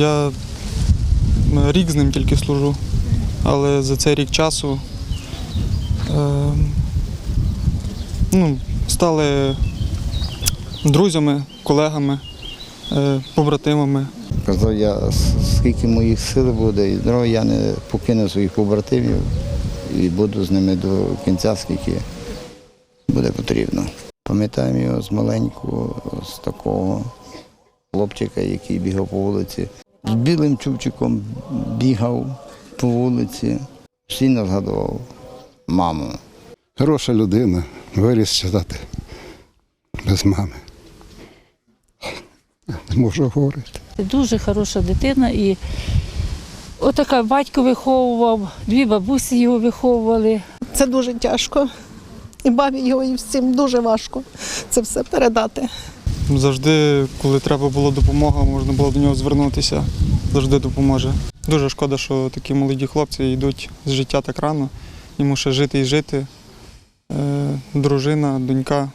Я рік з ним тільки служу, але за цей рік часу е, ну, стали друзями, колегами, е, побратимами. Казав я, скільки моїх сил буде і здоров'я, я не покину своїх побратимів і буду з ними до кінця, скільки буде потрібно. Пам'ятаємо його з маленького, з такого хлопчика, який бігав по вулиці. З білим чубчиком бігав по вулиці, постійно згадував маму. Хороша людина, виріс читати без мами. Не можу говорити. Дуже хороша дитина і отака батько виховував, дві бабусі його виховували. Це дуже тяжко. І бабі його і всім дуже важко це все передати. Завжди, коли треба була допомога, можна було до нього звернутися. Завжди допоможе. Дуже шкода, що такі молоді хлопці йдуть з життя так рано. Йому ще жити і жити. Е, Дружина, донька